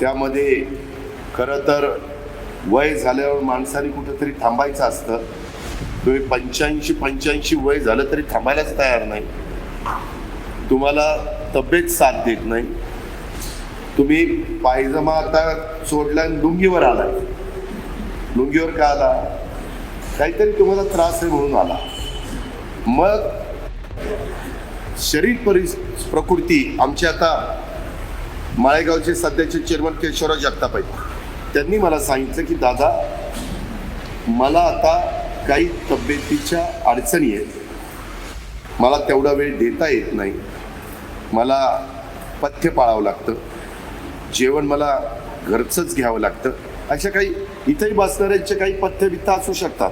त्यामध्ये खरं तर वय झाल्यावर माणसाने कुठंतरी थांबायचं असतं. तुम्ही पंच्याऐंशी पंच्याऐंशी वय झालं तरी थांबायलाच तयार नाही. तुम्हाला तब्येत साथ देत नाही. तुम्ही पायजमा आता सोडला लुंगीवर आलाय. लुंगीवर का आला? काहीतरी तुम्हाला त्रास आहे म्हणून आला. मग शरीर परिस प्रकृती आमची आता माळेगावचे सध्याचे चेअरमन केशवराव जगताप. आहेत त्यांनी मला सांगितलं की दादा मला आता काही तब्येतीच्या अडचणी आहेत. मला तेवढा वेळ देता येत नाही. मला पथ्य पाळावं लागतं. जेवण मला घरचंच घ्यावं लागतं. अशा काही इथंही बसणाऱ्यांचे काही पथ्यबित्त असू शकतात.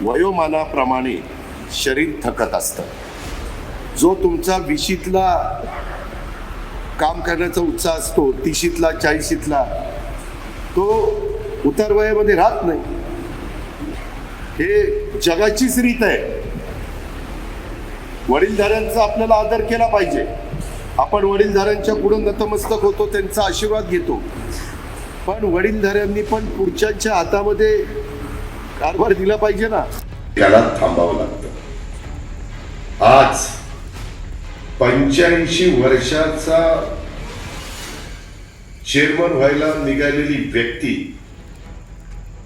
वयोमानाप्रमाणे शरीर थकत असतं. जो तुमचा विशीतला काम करण्याचा उत्साह असतो तीशीतला चाळीशीतला. तो उतार वयामध्ये राहत नाही. हे जगाचीच रीत आहे. वडीलधाऱ्यांचा आपल्याला आदर केला पाहिजे. आपण वडीलधाऱ्यांच्या पुढे नतमस्तक होतो त्यांचा आशीर्वाद घेतो. पण वडीलधाऱ्यांनी पण पुढच्यांच्या हातामध्ये कारभार दिला पाहिजे ना. त्याला थांबावं लागतं. आज पंच्याऐंशी वर्षाचा चेअरमन व्हायला निघालेली व्यक्ती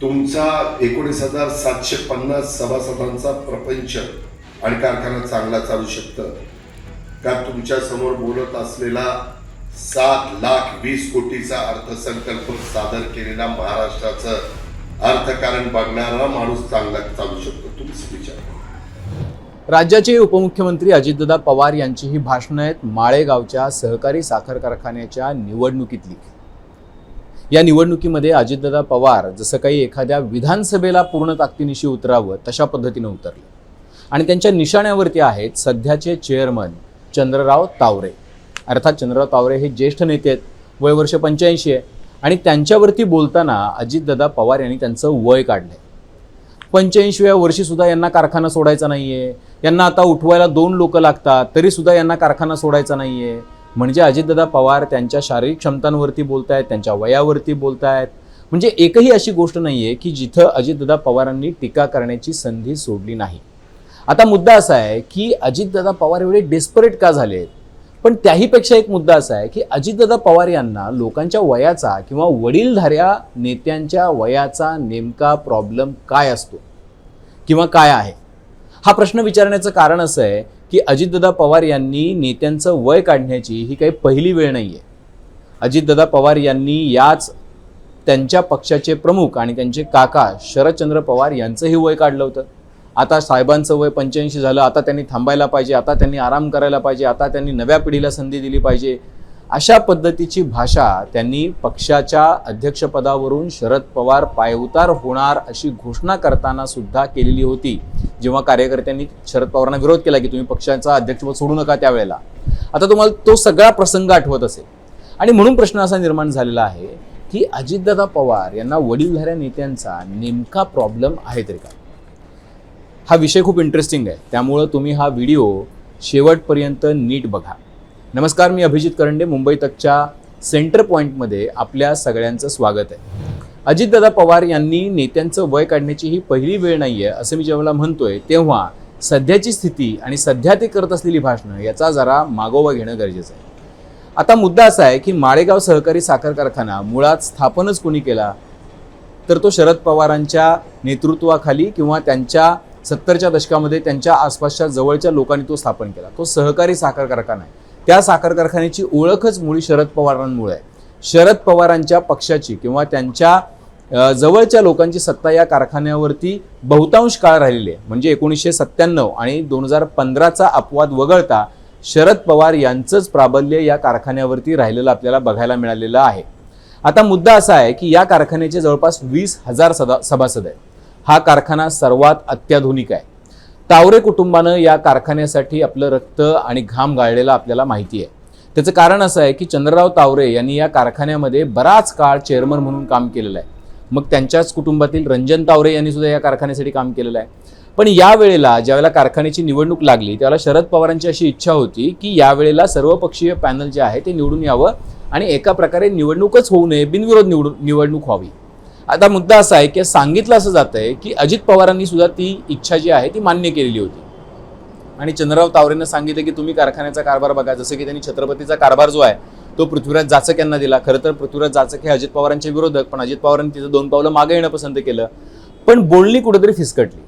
तुमचा एकोणीस हजार सातशे पन्नास सभासदांचा प्रपंच आणि कारखाना चांगला चालू शकतं का तुमच्यासमोर बोलत असलेला सात लाख वीस कोटीचा अर्थसंकल्प सादर केलेला महाराष्ट्राचं अर्थकारण बघणारा माणूस चांगला चालू शकतो तुम्हीच विचार करा. राज्याचे उपमुख्यमंत्री अजितदादा पवार यांची ही भाषणं आहेत माळेगावच्या सहकारी साखर कारखान्याच्या निवडणुकीतली या निवडणुकीमध्ये अजितदादा पवार जसं काही एखाद्या विधानसभेला पूर्ण ताकदीनिशी उतरावं तशा पद्धतीनं उतरले. आणि त्यांच्या निशाण्यावरती आहेत सध्याचे चेअरमन चंद्रराव तावरे. अर्थात चंद्रराव तावरे हे ज्येष्ठ नेते आहेत वय वर्ष पंच्याऐंशी आहे. आणि त्यांच्यावरती बोलताना अजितदादा पवार यांनी त्यांचं वय काढलंय. पंच्याऐंशीव्या वर्षीसुद्धा यांना कारखाना सोडायचा नाही आहे यांना आता उठवायला दोन लोक लागतात तरीसुद्धा यांना कारखाना सोडायचा नाही आहे म्हणजे अजितदादा पवार त्यांच्या शारीरिक क्षमतांवरती बोलतायत त्यांच्या वयावरती बोलतायत. म्हणजे एकही अशी गोष्ट नाही आहे की जिथं अजितदादा पवारांनी टीका करण्याची संधी सोडली नाही. आता मुद्दा असा आहे की अजितदादा पवार एवढे डेस्परेट का झालेत? पण त्याहीपेक्षा एक मुद्दा असा आहे की अजितदादा पवार यांना लोकांच्या वयाचा किंवा वडीलधाऱ्या नेत्यांच्या वयाचा नेमका प्रॉब्लेम काय असतो? किंवा काय आहे? हा प्रश्न विचारण्याचं कारण असं आहे की अजितदादा पवार यांनी नेत्यांचं वय काढण्याची ही काही पहिली वेळ नाही आहे अजितदादा पवार यांनी याच त्यांच्या पक्षाचे प्रमुख आणि त्यांचे काका शरदचंद्र पवार यांचंही वय काढलं होतं. आता साहेबांचं वय पंच्याऐंशी झालं आता त्यांनी थांबायला पाहिजे आता त्यांनी आराम करायला पाहिजे आता त्यांनी नव्या पिढीला संधी दिली पाहिजे. अशा पद्धतीची भाषा त्यांनी पक्षाच्या अध्यक्षपदावरून शरद पवार पायउतार होणार अशी घोषणा करताना सुद्धा केलेली होती. जेव्हा कार्यकर्त्यांनी शरद पवारांना विरोध केला की तुम्ही पक्षाचा अध्यक्षपद सोडू नका त्यावेळेला. आता तुम्हाला तो सगळा प्रसंग आठवत असेल. आणि म्हणून प्रश्न असा निर्माण झालेला आहे की अजितदादा पवार यांना वडीलधाऱ्या नेत्यांचा नेमका प्रॉब्लेम आहे तरी का हा विषय खूप इंटरेस्टिंग आहे. त्यामुळं तुम्ही हा व्हिडिओ शेवटपर्यंत नीट बघा. नमस्कार मी अभिजित करंडे मुंबई तकच्या सेंटर पॉईंटमध्ये आपल्या सगळ्यांचं स्वागत आहे. अजितदादा पवार यांनी नेत्यांचं वय काढण्याची ही पहिली वेळ नाही आहे असं मी जेव्हा म्हणतोय तेव्हा सध्याची स्थिती आणि सध्या ते करत असलेली भाषणं याचा जरा मागोवा घेणं गरजेचं आहे. आता मुद्दा असा आहे की माळेगाव सहकारी साखर कारखाना मुळात स्थापनच कोणी केला? तर तो शरद पवारांच्या नेतृत्वाखाली किंवा त्यांच्या सत्तरच्या दशकामध्ये त्यांच्या आसपासच्या जवळच्या लोकांनी तो स्थापन केला. तो सहकारी साखर कारखाना आहे. त्या साखर कारखान्याची ओळखच मुळी शरद पवारांमुळे आहे. शरद पवारांच्या पक्षाची किंवा त्यांच्या जवळच्या लोकांची सत्ता या कारखान्यावरती बहुतांश काळ राहिलेली आहे. म्हणजे एकोणीसशे सत्त्याण्णव आणि दोन हजार पंधराचा अपवाद वगळता शरद पवार यांचंच प्राबल्य या कारखान्यावरती राहिलेलं आपल्याला बघायला मिळालेलं आहे. आता मुद्दा असा आहे की या कारखान्याचे जवळपास वीस हजार सदा सभासद आहेत. हा कारखाना सर्वात अत्याधुनिक आहे. तावरे कुटुंबानं या कारखान्यासाठी आपलं रक्त आणि घाम गाळलेला आपल्याला माहिती आहे. त्याचं कारण असं आहे की चंद्रराव तावरे यांनी या कारखान्यामध्ये बराच काळ चेअरमन म्हणून काम केलेलं आहे. मग त्यांच्याच कुटुंबातील रंजन तावरे यांनी सुद्धा या कारखान्यासाठी काम केलेलं आहे. पण या वेळेला ज्यावेळेला कारखान्याची निवडणूक लागली त्यावेळेला शरद पवारांची अशी इच्छा होती की यावेळेला सर्वपक्षीय पॅनल जे आहे ते निवडून यावं आणि एका प्रकारे निवडणूकच होऊ नये बिनविरोध निवडून निवडणूक व्हावी. आता मुद्दा असा आहे की सांगितलं असं जातं आहे की अजित पवारांनी सुद्धा ती इच्छा जी आहे ती मान्य केलेली होती. आणि चंद्रराव तावरेंना सांगितलं की तुम्ही कारखान्याचा कारभार बघा जसं की त्यांनी छत्रपतीचा कारभार जो आहे तो पृथ्वीराज जाचक यांना दिला. खरं तर पृथ्वीराज जाचक हे अजित पवारांचे विरोधक पण अजित पवारांनी तिथं दोन पावलं मागे येणं पसंत केलं. पण बोलणी कुठेतरी फिसकटली.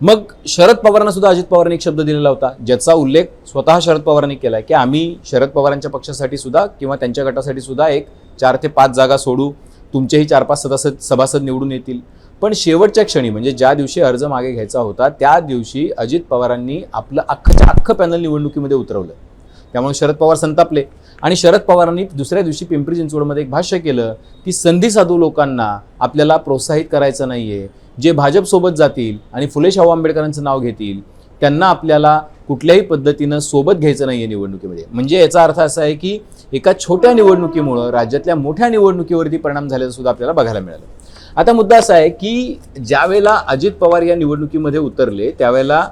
मग शरद पवारांना सुद्धा अजित पवारांनी एक शब्द दिलेला होता ज्याचा उल्लेख स्वतः शरद पवारांनी केला आहे की आम्ही शरद पवारांच्या पक्षासाठी सुद्धा किंवा त्यांच्या गटासाठी सुद्धा एक चार ते पाच जागा सोडू तुमचेही चार पाच सदस्य सभासद निवडून येतील. पण शेवटच्या क्षणी म्हणजे ज्या दिवशी अर्ज मागे घ्यायचा होता त्या दिवशी अजित पवारांनी आपलं अख्खच्या अख्खं पॅनल निवडणुकीमध्ये उतरवलं. त्यामुळे शरद पवार संतापले. आणि शरद पवारांनी दुसऱ्या दिवशी पिंपरी चिंचवडमध्ये एक भाष्य केलं की संधी साधू लोकांना आपल्याला प्रोत्साहित करायचं नाही आहे जे भाजपसोबत जातील आणि फुले शाहू आंबेडकरांचं नाव घेतील त्यांना आपल्याला कुठल्याही पद्धतीनं सोबत घ्यायचं नाही आहे निवडणुकीमध्ये. म्हणजे याचा अर्थ असा आहे की एका छोट्या निवडणुकीमुळं राज्यातल्या मोठ्या निवडणुकीवरती परिणाम झाल्याचं सुद्धा आपल्याला बघायला मिळालं. आता मुद्दा असा आहे की ज्यावेळेला अजित पवार या निवडणुकीमध्ये उतरले त्यावेळेला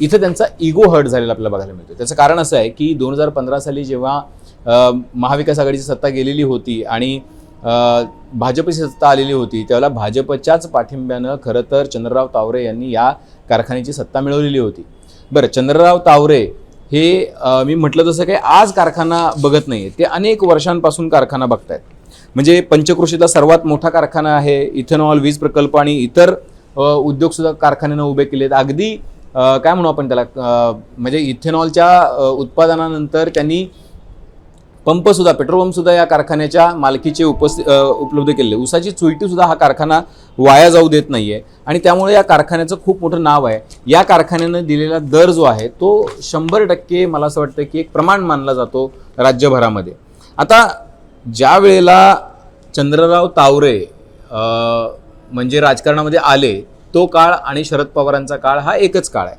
इथं त्यांचा इगो हर्ट झालेला आपल्याला बघायला मिळतो त्याचं कारण असं आहे की दोन हजार पंधरा साली जेव्हा महाविकास आघाडीची सत्ता गेलेली होती आणि भाजपची सत्ता आलेली होती त्यावेळेला भाजपच्याच पाठिंब्यानं खरं तर चंद्रराव तावरे यांनी या कारखान्याची सत्ता मिळवलेली होती. बरं चंद्रराव तावरे हे मी म्हटलं तसं काही आज कारखाना बघत नाही ते अनेक वर्षांपासून कारखाना बघतायत. म्हणजे पंचकृषीतला सर्वात मोठा कारखाना आहे इथेनॉल वीज प्रकल्प आणि इतर उद्योगसुद्धा कारखान्यानं उभे केलेत. अगदी काय म्हणू आपण त्याला म्हणजे इथेनॉलच्या उत्पादनानंतर त्यांनी पंपसुद्धा पेट्रोल पंपसुद्धा या कारखान्याच्या मालकीचे उपस्थित उपलब्ध केलेले. उसाची चुईटीसुद्धा हा कारखाना वाया जाऊ देत नाही आहे आणि त्यामुळे या कारखान्याचं खूप मोठं नाव आहे. या कारखान्यानं दिलेला दर जो आहे तो शंभर टक्के मला असं वाटतं की एक प्रमाण मानला जातो राज्यभरामध्ये. आता ज्या वेळेला चंद्रराव तावरे म्हणजे राजकारणामध्ये आले तो काळ आणि शरद पवारांचा काळ हा एकच काळ आहे.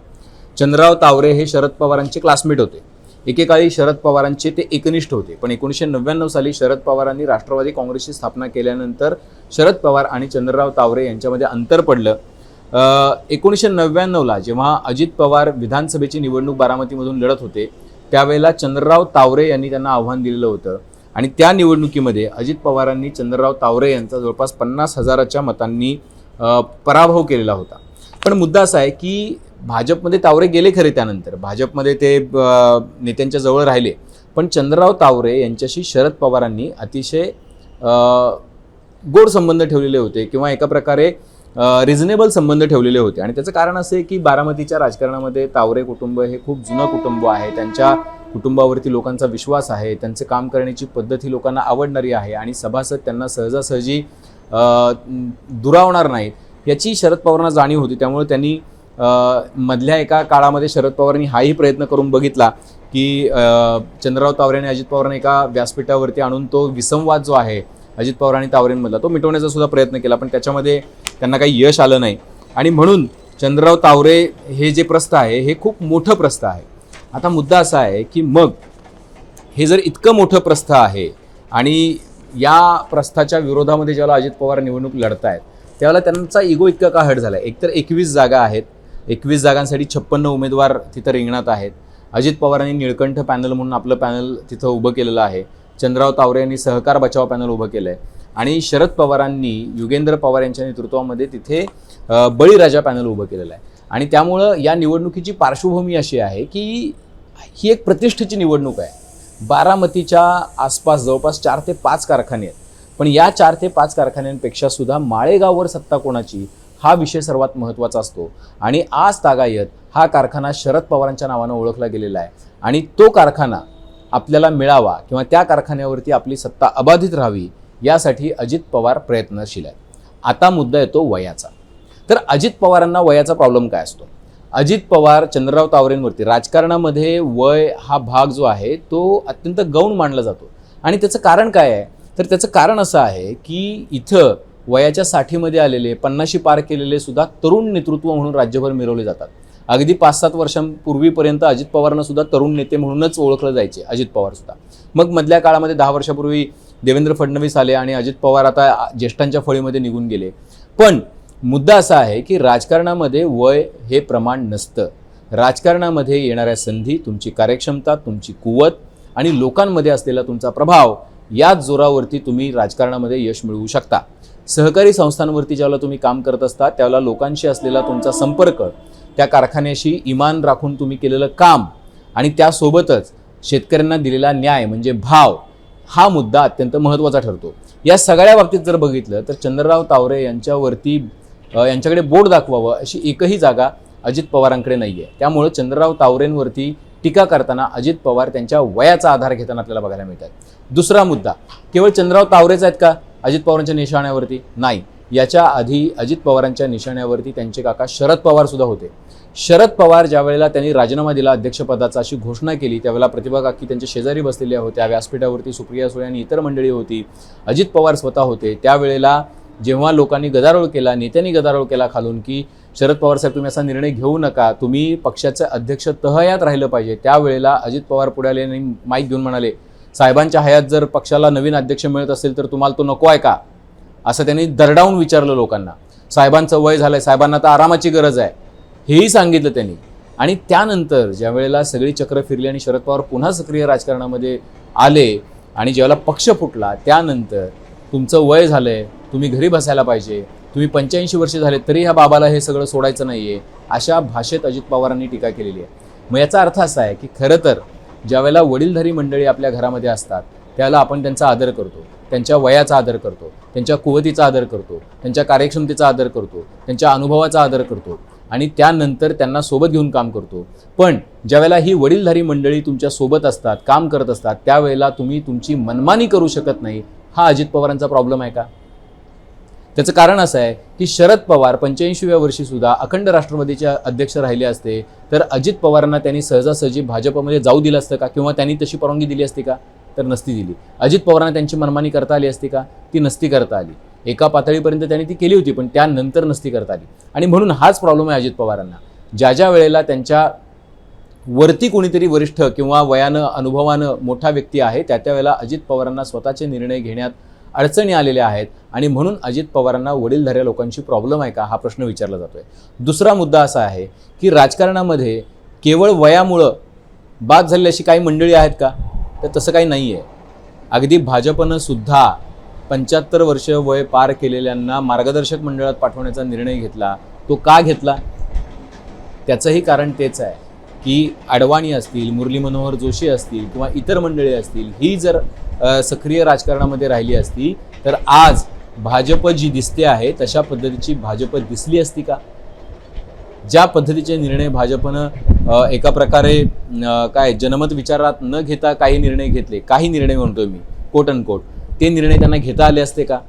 चंद्रराव तावरे हे शरद पवारांचे क्लासमेट होते. एकेकाळी शरद पवारांचे ते एकनिष्ठ होते. पण एकोणीसशे नव्याण्णव साली शरद पवारांनी राष्ट्रवादी काँग्रेसची स्थापना केल्यानंतर शरद पवार आणि चंद्रराव तावरे यांच्यामध्ये अंतर पडलं. एकोणीसशे नव्याण्णवला जेव्हा अजित पवार विधानसभेची निवडणूक बारामतीमधून लढत होते त्यावेळेला चंद्रराव तावरे यांनी त्यांना आव्हान दिलेलं होतं. आणि त्या निवडणुकीमध्ये अजित पवारांनी चंद्रराव तावरे यांचा जवळपास पन्नास हजाराच्या मतांनी पराभव केलेला होता. पण मुद्दा असा आहे की भाजपमध्ये तावरे गेले खरे त्यानंतर. भाजपमध्ये ते नेत्यांच्या जवळ राहिले. पण चंद्रराव तावरे यांच्याशी शरद पवारांनी अतिशय गोड संबंध ठेवलेले होते किंवा एका प्रकारे रिझनेबल संबंध ठेवलेले होते. आणि त्याचं कारण असं की बारामतीच्या राजकारणामध्ये तावरे कुटुंब हे खूप जुनं कुटुंब आहे. त्यांच्या कुटुंबावरती लोकांचा विश्वास आहे. त्यांचे काम करण्याची पद्धत ही लोकांना आवडणारी आहे आणि सभासद त्यांना सहजासहजी दुरावणार नाहीत. याची शरद पवारांना जाणीव होती. त्यामुळे त्यांनी मधल्या एका काळामध्ये शरद पवारांनी हाही प्रयत्न करून बघितला की चंद्रराव चंद्रराव तावरेने अजित पवारांनी एका व्यासपीठावरती आणून तो विसंवाद जो आहे अजित पवार आणि तावरेंमधला तो मिटवण्याचा सुद्धा प्रयत्न केला पण त्याच्यामध्ये त्यांना काही यश आलं नाही. आणि म्हणून चंद्रराव तावरे हे जे प्रस्थ आहे हे खूप मोठं प्रस्थ आहे. आता मुद्दा असा आहे की मग हे जर इतकं मोठं प्रस्थ आहे आणि या प्रस्थाच्या विरोधामध्ये ज्याला अजित पवार निवडणूक लढतायत त्यावेळेला त्यांचा इगो इतका का हट झाला एकतर एकवीस जागा आहेत एकवीस जागांसाठी छप्पन्न उमेदवार तिथं रिंगणात आहेत. अजित पवारांनी निळकंठ पॅनल म्हणून आपलं पॅनल तिथं उभं केलेलं आहे. चंद्रराव तावरे यांनी सहकार बचाव पॅनल उभं केलं आहे आणि शरद पवारांनी युगेंद्र पवार यांच्या नेतृत्वामध्ये तिथे बळीराजा पॅनल उभं केलेलं आहे. आणि त्यामुळं या निवडणुकीची पार्श्वभूमी अशी आहे की ही एक प्रतिष्ठेची निवडणूक आहे. बारामतीच्या आसपास जवळपास चार ते पाच कारखाने आहेत. पण या चार ते पाच कारखान्यांपेक्षा सुद्धा माळेगाववर सत्ता कोणाची हा विषय सर्वात महत्त्वाचा असतो. आणि आज तागायत हा कारखाना शरद पवारांच्या नावानं ओळखला गेलेला आहे. आणि तो कारखाना आपल्याला मिळावा किंवा त्या कारखान्यावरती आपली सत्ता अबाधित राहावी यासाठी अजित पवार प्रयत्नशील आहे आता मुद्दा येतो वयाचा. तर अजित पवारांना वयाचा प्रॉब्लेम काय असतो? अजित पवार चंद्रराव तावरेंवरती राजकारणामध्ये वय हा भाग जो आहे तो अत्यंत गौण मानला जातो. आणि त्याचं कारण काय आहे? तर त्याचं कारण असं आहे की इथं वयाच्या साठीमध्ये आलेले पन्नाशी पार केलेले सुद्धा तरुण नेतृत्व म्हणून राज्यभर मिरवले जातात. अगदी पाच सात वर्षांपूर्वीपर्यंत अजित पवारांना सुद्धा तरुण नेते म्हणूनच ओळखलं जायचे अजित पवार सुद्धा. मग मधल्या काळामध्ये दहा वर्षापूर्वी देवेंद्र फडणवीस आले आणि अजित पवार आता ज्येष्ठांच्या फळीमध्ये निघून गेले. पण मुद्दा असा आहे की राजकारणामध्ये वय हे प्रमाण नसतं. राजकारणामध्ये येणाऱ्या संधी तुमची कार्यक्षमता तुमची कुवत आणि लोकांमध्ये असलेला तुमचा प्रभाव याच जोरावरती तुम्ही राजकारणामध्ये यश मिळवू शकता. सहकारी संस्थांवरती ज्यावेळेला तुम्ही काम करत असता त्यावेळेला लोकांशी असलेला तुमचा संपर्क त्या कारखान्याशी इमान राखून तुम्ही केलेलं काम आणि त्यासोबतच शेतकऱ्यांना दिलेला न्याय म्हणजे भाव हा मुद्दा अत्यंत महत्त्वाचा ठरतो. या सगळ्या बाबतीत जर बघितलं तर चंद्रराव तावरे यांच्यावरती यांच्याकडे बोट दाखवावं अशी एकही जागा अजित पवारांकडे नाही आहे त्यामुळं चंद्रराव तावरेंवरती टीका करताना अजित पवार त्यांच्या वयाचा आधार घेताना आपल्याला बघायला मिळतात. दुसरा मुद्दा केवळ चंद्रराव तावरेच आहेत का? अजित पवारांच्या निशाण्यावरती? नाही. याच्या आधी अजित पवारांच्या निशाण्यावरती त्यांचे काका शरद पवार सुद्धा होते. शरद पवार ज्या वेळेला त्यांनी राजीनामा दिला अध्यक्षपदाचा अशी घोषणा केली त्यावेळेला प्रतिभा काकी त्यांच्या शेजारी बसलेल्या होत्या व्यासपीठावरती सुप्रिया सुळे आणि इतर मंडळी होती. अजित पवार स्वतः होते. त्यावेळेला जेव्हा लोकांनी गदारोळ केला नेत्यांनी गदारोळ केला खालून की शरद पवार साहेब तुम्ही असा निर्णय घेऊ नका. तुम्ही पक्षाचे अध्यक्ष तहयात राहिलं पाहिजे. त्यावेळेला अजित पवार पुढे आले आणि माईक घेऊन म्हणाले साहेबांच्या हयात जर पक्षाला नवीन अध्यक्ष मिळत असेल तर तुम्हाला तो नको आहे का? असं त्यांनी दरडावून विचारलं लोकांना. साहेबांचं वय झालंय साहेबांना तर आरामाची गरज आहे. हेही सांगितलं त्यांनी. आणि त्यानंतर ज्या वेळेला सगळी चक्र फिरली आणि शरद पवार पुन्हा सक्रिय राजकारणामध्ये आले आणि ज्यावेळेला पक्ष फुटला त्यानंतर तुमचं वय झालं आहे तुम्ही घरी बसायला पाहिजे तुम्ही पंच्याऐंशी वर्ष झाले तरी ह्या बाबाला हे सगळं सोडायचं नाही आहे अशा भाषेत अजित पवारांनी टीका केलेली आहे. मग याचा अर्थ असा आहे की खरं तर ज्यावेळेला वडीलधारी मंडळी आपल्या घरामध्ये असतात त्यावेळेला आपण त्यांचा आदर करतो. त्यांच्या वयाचा आदर करतो त्यांच्या कुवतीचा आदर करतो त्यांच्या कार्यक्षमतेचा आदर करतो त्यांच्या अनुभवाचा आदर करतो आणि त्यानंतर त्यांना सोबत घेऊन काम करतो. पण ज्यावेळेला ही वडीलधारी मंडळी तुमच्यासोबत असतात काम करत असतात त्यावेळेला तुम्ही तुमची मनमानी करू शकत नाही. हा अजित पवारांचा प्रॉब्लेम आहे का? त्याचं कारण असं आहे की शरद पवार पंच्याऐंशीव्या वर्षीसुद्धा अखंड राष्ट्रवादीचे अध्यक्ष राहिले असते तर अजित पवारांना त्यांनी सहजासहजी भाजपमध्ये जाऊ दिलं असतं का? किंवा त्यांनी तशी परवानगी दिली असती का? तर नसती दिली. अजित पवारांना त्यांची मनमानी करता आली असती का? ती नसती करता आली. एका पातळीपर्यंत त्यांनी ती केली होती पण त्यानंतर नसती करता आली. आणि म्हणून हाच प्रॉब्लेम आहे अजित पवारांना. ज्या ज्या वेळेला त्यांच्या वरती कोणीतरी वरिष्ठ किंवा वयानं अनुभवानं मोठा व्यक्ती आहे त्या त्यावेळेला अजित पवारांना स्वतःचे निर्णय घेण्यात अडचणी आलेल्या आहेत आणि म्हणून अजित पवारांना वडीलधाऱ्या लोकांची प्रॉब्लेम आहे का हा प्रश्न विचारला जातोय. दुसरा मुद्दा असा आहे की राजकारणामध्ये केवळ वयामुळं बाद झालेली अशी काही मंडळी आहेत का? तर तसं काही नाही आहे अगदी भाजपनं सुद्धा पंच्याहत्तर वर्ष वय पार केलेल्यांना मार्गदर्शक मंडळात पाठवण्याचा निर्णय घेतला. तो का घेतला? त्याचंही कारण तेच आहे की अडवाणी असतील मुरली मनोहर जोशी असतील किंवा इतर मंडळी असतील ही जर सक्रिय राजकारणामध्ये राहिली असती तर आज भाजप जी दिसते आहे तशा पद्धतीची भाजप दिसली असती का? ज्या पद्धतीचे निर्णय भाजपनं एका प्रकारे काय जनमत विचारात न घेता काही निर्णय घेतले काही निर्णय म्हणतोय मी कोट अन कोट ते निर्णय त्यांना घेता आले असते का?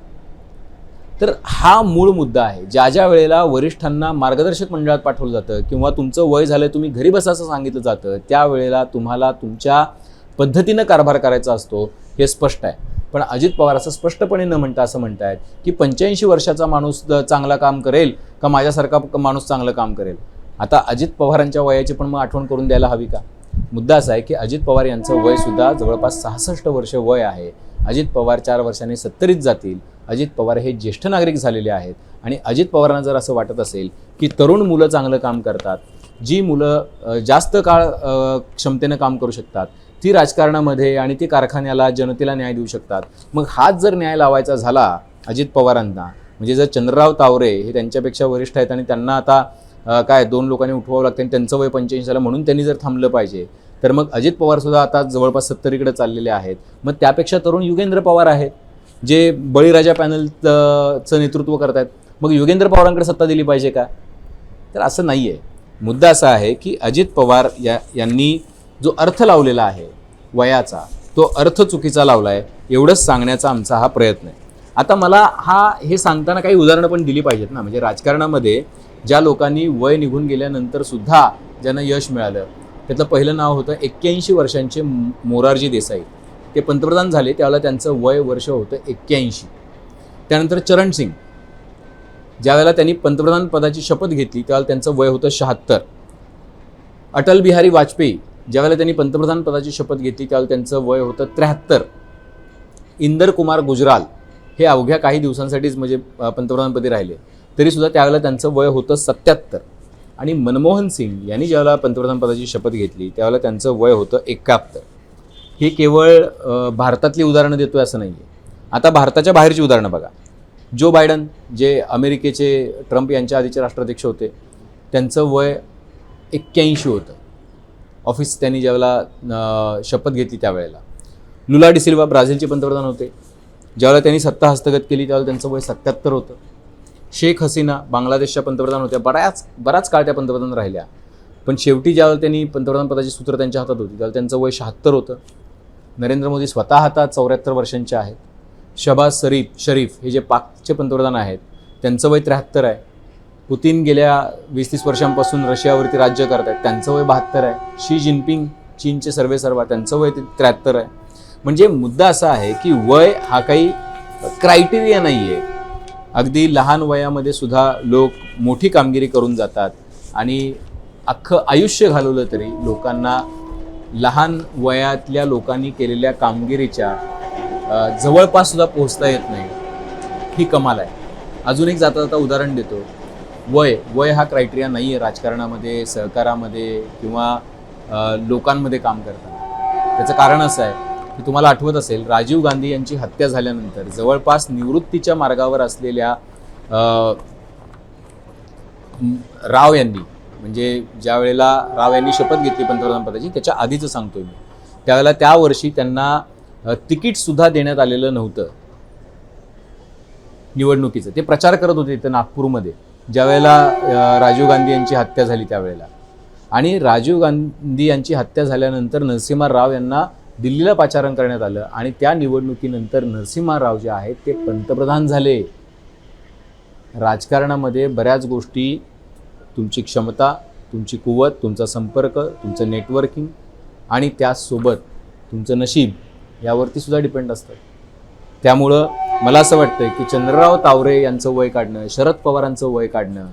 तर हा मूळ मुद्दा आहे. ज्या ज्या वेळेला वरिष्ठांना मार्गदर्शक मंडळात पाठवलं जातं किंवा तुमचं वय झालं तुम्ही घरी बसा असं सांगितलं जातं त्यावेळेला तुम्हाला तुमच्या पद्धतीनं कारभार करायचा असतो. हे स्पष्ट आहे. पण अजित पवार असं स्पष्टपणे न म्हणता असं म्हणतायत की पंच्याऐंशी वर्षाचा माणूस चांगला काम करेल का माझ्यासारखा माणूस चांगलं काम करेल? आता अजित पवारांच्या वयाची पण मग आठवण करून द्यायला हवी का? मुद्दा असा आहे की अजित पवार यांचं वयसुद्धा जवळपास सहासष्ट वर्ष वय आहे. अजित पवार चार वर्षाने सत्तरीत जातील. अजित पवार हे ज्येष्ठ नागरिक झालेले आहेत. आणि अजित पवारांना जर असं वाटत असेल की तरुण मुलं चांगलं काम करतात जी मुलं जास्त काळ क्षमतेनं काम करू शकतात ती राजकारणामध्ये आणि ती कारखान्याला जनतेला न्याय देऊ शकतात. मग हाच जर न्याय लावायचा झाला अजित पवारांना म्हणजे जर चंद्रराव तावरे हे त्यांच्यापेक्षा वरिष्ठ आहेत आणि त्यांना आता काय दोन लोकांनी उठवावं लागतं आणि त्यांचं वय पंच्याऐंशी झालं म्हणून त्यांनी जर थांबलं पाहिजे तर मग अजित पवारसुद्धा आता जवळपास सत्तरीकडे चाललेले आहेत. मग त्यापेक्षा तरुण युगेंद्र पवार आहेत जे बळीराजा पॅनलचं नेतृत्व करत आहेत मग युगेंद्र पवारांकडे सत्ता दिली पाहिजे का? तर असं नाही आहे मुद्दा असा आहे की अजित पवार या यांनी जो अर्थ लावलेला आहे वयाचा तो अर्थ चुकीचा लावला आहे एवढंच सांगण्याचा आमचा हा प्रयत्न आहे. आता मला हा हे सांगताना काही उदाहरणं पण दिली पाहिजेत ना. म्हणजे राजकारणामध्ये ज्या लोकांनी वय निघून गेल्यानंतर सुद्धा ज्यांना यश मिळालं त्यातलं पहिलं नाव होतं एक्क्याऐंशी वर्षांचे मोरारजी देसाई. ते पंतप्रधान झाले त्यावेळेला त्यांचं वय वर्ष होतं एक्क्याऐंशी. त्यानंतर चरण सिंग. ज्यावेळेला त्यांनी पंतप्रधान पदाची शपथ घेतली त्यावेळेला त्यांचं वय होतं शहात्तर. अटल बिहारी वाजपेयी. ज्यावेळेला त्यांनी पंतप्रधान पदाची शपथ घेतली त्यावेळेला त्यांचं वय होतं त्र्याहत्तर. इंदर कुमार गुजराल हे अवघ्या काही दिवसांसाठीच म्हणजे पंतप्रधानपदी राहिले. तरीसुद्धा त्यावेळेला त्यांचं वय होतं सत्याहत्तर. आणि मनमोहन सिंग यांनी ज्यावेळेला पंतप्रधानपदाची शपथ घेतली त्यावेळेला त्यांचं वय होतं एकाहत्तर. हे केवळ भारतातली उदाहरणं देतोय असं नाही आहे आता भारताच्या बाहेरची उदाहरणं बघा. जो बायडन जे अमेरिकेचे ट्रम्प यांच्या आधीचे राष्ट्राध्यक्ष होते त्यांचं वय एक्क्याऐंशी होतं. ऑफिस त्यांनी ज्यावेळेला शपथ घेतली त्यावेळेला. लुला डिसिल्वा ब्राझीलचे पंतप्रधान होते. ज्यावेळेला त्यांनी सत्ता हस्तगत केली त्यावेळेला त्यांचं वय सत्याहत्तर होतं. शेख हसीना बांगलादेशच्या पंतप्रधान होत्या. बऱ्याच बराच काळ त्या पंतप्रधान राहिल्या. पण शेवटी ज्यावेळेला त्यांनी पंतप्रधान पदाची सूत्र त्यांच्या हातात होती त्यावेळेला त्यांचं वय शहात्तर होतं. नरेंद्र मोदी स्वतः हातात चौऱ्याहत्तर वर्षांचे आहेत. शबाज शरीफ शरीफ हे जे पाकचे पंतप्रधान आहेत त्यांचं वय त्र्याहत्तर आहे. पुतीन गेल्या वीस तीस वर्षांपासून रशियावरती राज्य करत आहेत त्यांचं वय बहात्तर आहे. शी जिनपिंग चीनचे सर्वे सर्वा त्यांचं वय त्र्याहत्तर आहे. म्हणजे मुद्दा असा आहे की वय हा काही क्रायटेरिया नाही आहे अगदी लहान वयामध्ये सुद्धा लोक मोठी कामगिरी करून जातात आणि अख्खं आयुष्य घालवलं तरी लोकांना लहान वयातल्या लोकांनी केलेल्या कामगिरीच्या जवळपास सुद्धा पोहोचता येत नाही. ही कमाल आहे. अजून एक जाता जाता उदाहरण देतो. वय वय हा क्रायटेरिया नाही आहे राजकारणामध्ये सहकारामध्ये किंवा लोकांमध्ये काम करताना. त्याचं कारण असं आहे की तुम्हाला आठवत असेल राजीव गांधी यांची हत्या झाल्यानंतर जवळपास निवृत्तीच्या मार्गावर असलेल्या राव यांनी म्हणजे ज्या वेळेला राव यांनी शपथ घेतली पंतप्रधान पदाची त्याच्या आधीचं सांगतोय मी. त्यावेळेला त्या वर्षी त्यांना अ, तिकीटसुद्धा देण्यात आलेलं नव्हतं. निवडणुकीचं. ते प्रचार करत होते इथं नागपूरमध्ये. ज्यावेळेला राजीव गांधी यांची हत्या झाली त्यावेळेला. आणि राजीव गांधी यांची हत्या झाल्यानंतर नरसिंहा राव यांना दिल्लीला पाचारण करण्यात आलं आणि त्या निवडणुकीनंतर नरसिंहा राव जे आहेत ते पंतप्रधान झाले. राजकारणामध्ये बऱ्याच गोष्टी तुमची क्षमता तुमची कुवत तुमचा संपर्क तुमचं नेटवर्किंग आणि त्यासोबत तुमचं नशीब यावरती सुद्धा डिपेंड असतं. त्यामुळं मला असं वाटतं की चंद्रराव तावरे यांचं वय काढणं शरद पवारांचं वय काढणं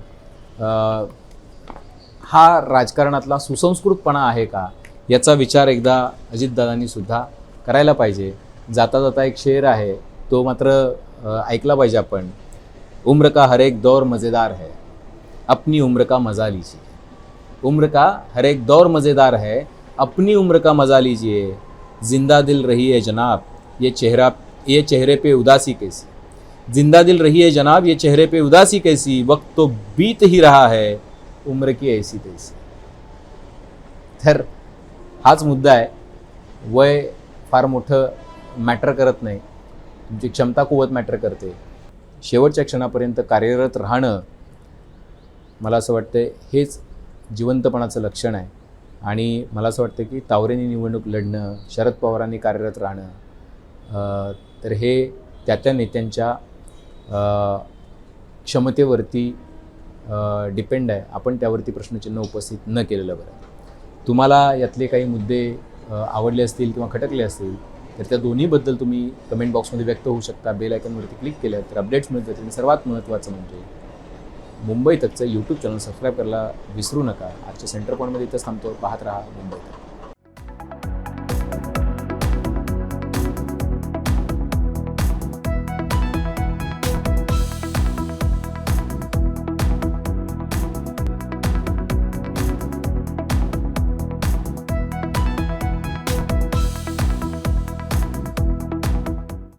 हा राजकारणातला सुसंस्कृतपणा आहे का? याचा विचार एकदा अजितदादांनी सुद्धा करायला पाहिजे. जाता जाता एक शेर आहे तो मात्र ऐकला पाहिजे आपण. उम्र का हर एक दौर मज़ेदार है अपनी उम्र का मज़ा लीजिए. उम्र का हर एक दौर मज़ेदार है अपनी उम्र का मज़ा लीजिए. जिंदा दिल रही है जनाब ये चेहरा ये चेहरे पे उदासी कैसी? जिंदा दिल रही है जनाब ये चेहरे पे उदासी कैसी? वक्त तो बीत ही रहा है उम्र की ऐसी तैसी। तर हाच मुद्दा आहे वय फार मोठं मॅटर करत नाही तुमची क्षमता कुवत मॅटर करते। शेवटच्या क्षणापर्यंत कार्यरत राहणं मला असं वाटतं हेच जिवंतपणाचं लक्षण आहे. आणि मला असं वाटतं की तावरेंनी निवडणूक लढणं शरद पवारांनी कार्यरत राहणं तर हे त्या त्या नेत्यांच्या क्षमतेवरती डिपेंड आहे. आपण त्यावरती प्रश्नचिन्ह उपस्थित न केलेलं बरं. तुम्हाला यातले काही मुद्दे आवडले असतील किंवा खटकले असतील तर त्या दोन्हीबद्दल तुम्ही कमेंट बॉक्समध्ये व्यक्त होऊ शकता. बेल आयकॉनवरती क्लिक केलं तर अपडेट्स मिळत जातील सर्वात महत्त्वाचं म्हणजे मुंबई तकचं यूट्यूब चॅनल सबस्क्राईब करायला विसरू नका. आजच्या सेंटर पॉईंटमध्ये इथंच थांबतो. पाहत राहा मुंबई तक.